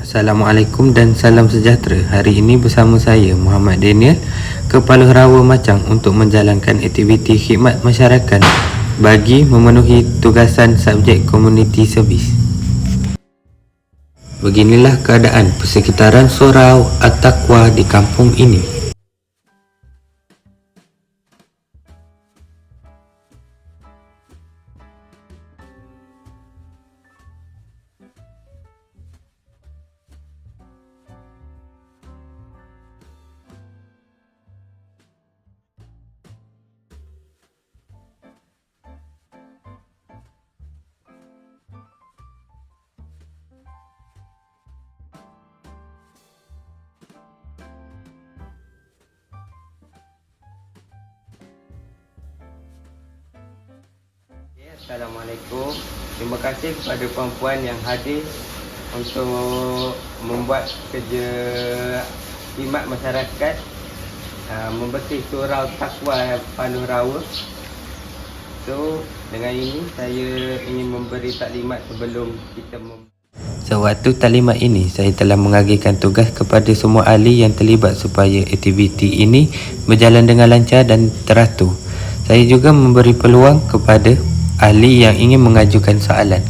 Assalamualaikum dan salam sejahtera. Hari ini bersama saya Muhammad Daniel, Kepala Rawa Macang untuk menjalankan aktiviti khidmat masyarakat bagi memenuhi tugasan subjek community service. Beginilah keadaan persekitaran surau At-Taqwa di kampung ini. Assalamualaikum. Terima kasih kepada puan-puan yang hadir untuk membuat kerja khidmat masyarakat uh, membersih surau takwa Panuh Rawa. So, dengan ini saya ingin memberi taklimat sebelum kita mem- Sewaktu taklimat ini, saya telah mengagihkan tugas kepada semua ahli yang terlibat supaya aktiviti ini berjalan dengan lancar dan teratur. Saya juga memberi peluang kepada ahli yang ingin mengajukan soalan.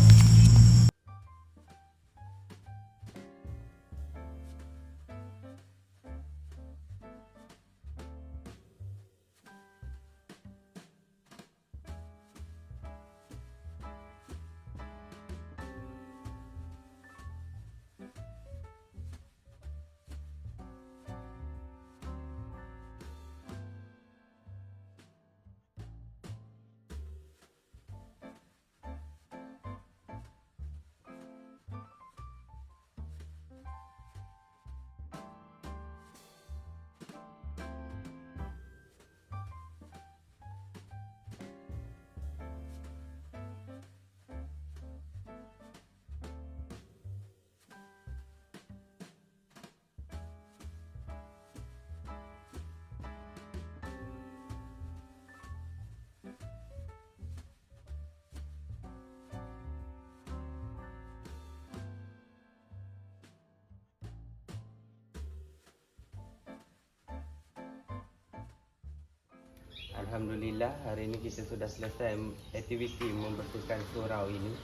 Alhamdulillah hari ini kita sudah selesai aktiviti membersihkan surau ini.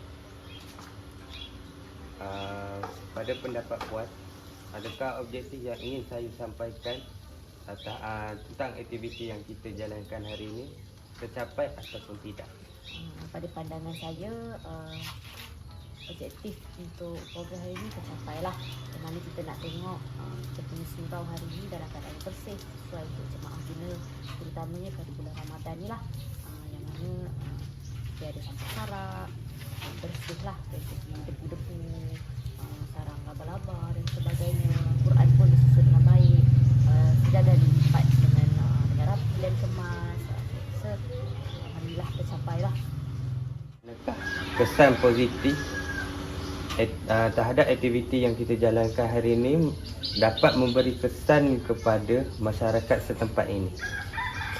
Uh, pada pendapat puan, adakah objektif yang ingin saya sampaikan atau, uh, tentang aktiviti yang kita jalankan hari ini tercapai ataupun tidak? Uh, pada pandangan saya uh, objektif untuk program hari ini tercapai lah di mana kita nak tengok uh, kita punya surau hari ini dalam keadaan bersih sesuai untuk jemaah guna terutamanya pada bulan Ramadan ni lah. Uh, yang mana uh, dia ada sampah harap bersih lah dari segi debu-debu sarang laba-laba dan sebagainya. Quran pun disusun dengan baik uh, sejadah dilipat dengan dengan rapi dan kemas Alhamdulillah tercapai lah kesan positif uh, terhadap aktiviti yang kita jalankan hari ini dapat memberi kesan kepada masyarakat setempat ini?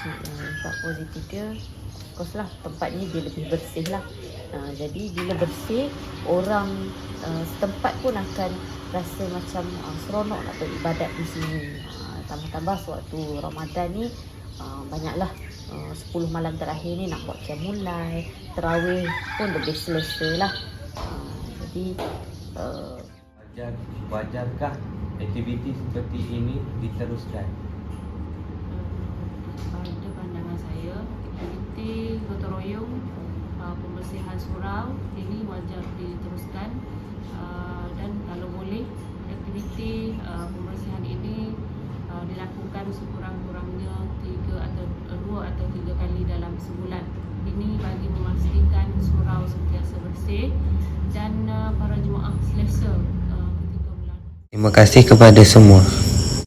Okay, positif dia of course lah tempat ni dia lebih bersih lah. Uh, jadi bila bersih orang uh, setempat pun akan rasa macam seronok nak beribadat di sini. Tambah-tambah sewaktu Ramadan ni banyaklah uh, 10 malam terakhir ni nak buat kiamulai terawih pun lebih selesa lah jadi uh, Wajar, wajarkah aktiviti seperti ini diteruskan? pada pandangan saya. Aktiviti gotong royong uh, pembersihan surau ini wajar diteruskan. Uh, dan kalau boleh aktiviti uh, pembersihan ini uh, dilakukan sekurang-kurangnya tiga atau dua atau tiga kali dalam sebulan. Ini bagi memastikan Terima kasih kepada semua.